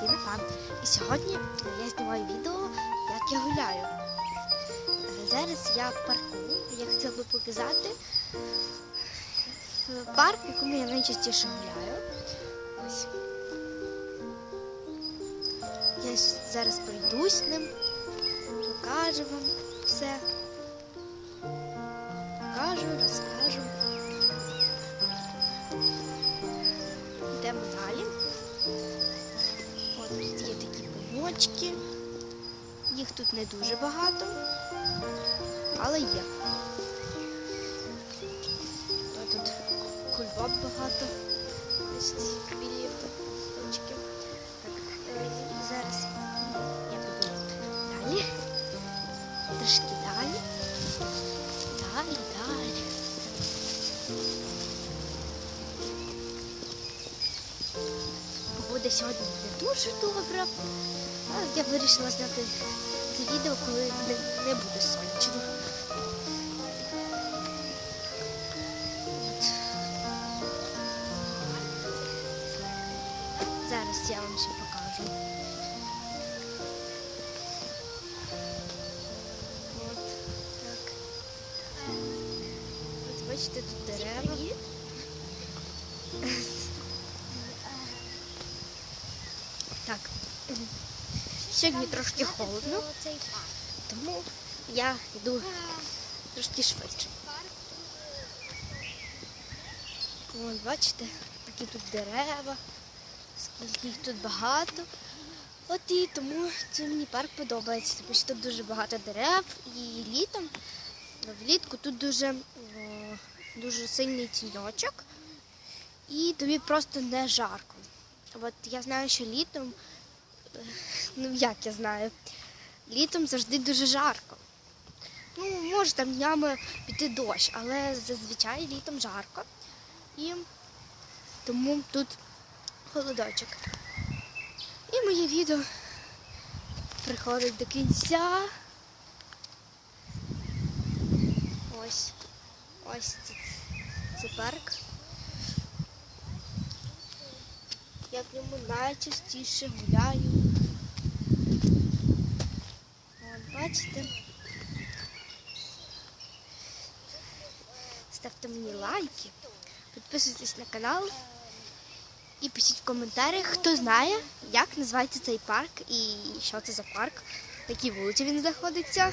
Каріна Фан. І сьогодні я знімаю відео, як я гуляю. Зараз я в парку. Я хотіла би показати парк, в якому я найчастіше гуляю. Ось. Я зараз пройдусь ним, покажу вам такі. Їх тут не дуже багато, але є. Ось тут кульбаб багато. Ось ці білі листочки. Так, е, зараз я буду далі. Трошки далі. Далі, далі. Погода сьогодні не дуже добра. Я вирішила зняти це відео, коли не, не буде сонячно. Зараз я вам ще покажу. От так. От бачите, тут дерева. Сьогодні трошки холодно, тому я йду трошки швидше. Вон, бачите, які тут дерева, скільки їх тут багато. От і тому цей мені парк подобається, тому що тут дуже багато дерев і літом, влітку тут дуже, дуже сильний тіньочок і тобі просто не жарко. От я знаю, що літом, ну як я знаю, літом завжди дуже жарко. Ну, може там днями піти дощ, але зазвичай літом жарко. І тому тут холодочок. І моє відео приходить до кінця. Ось. Ось це, це парк. Я в ньому найчастіше гуляю. От, бачите. Ставте мені лайки, підписуйтесь на канал і пишіть в коментарях, хто знає, як називається цей парк і що це за парк, на якій вулиці він знаходиться.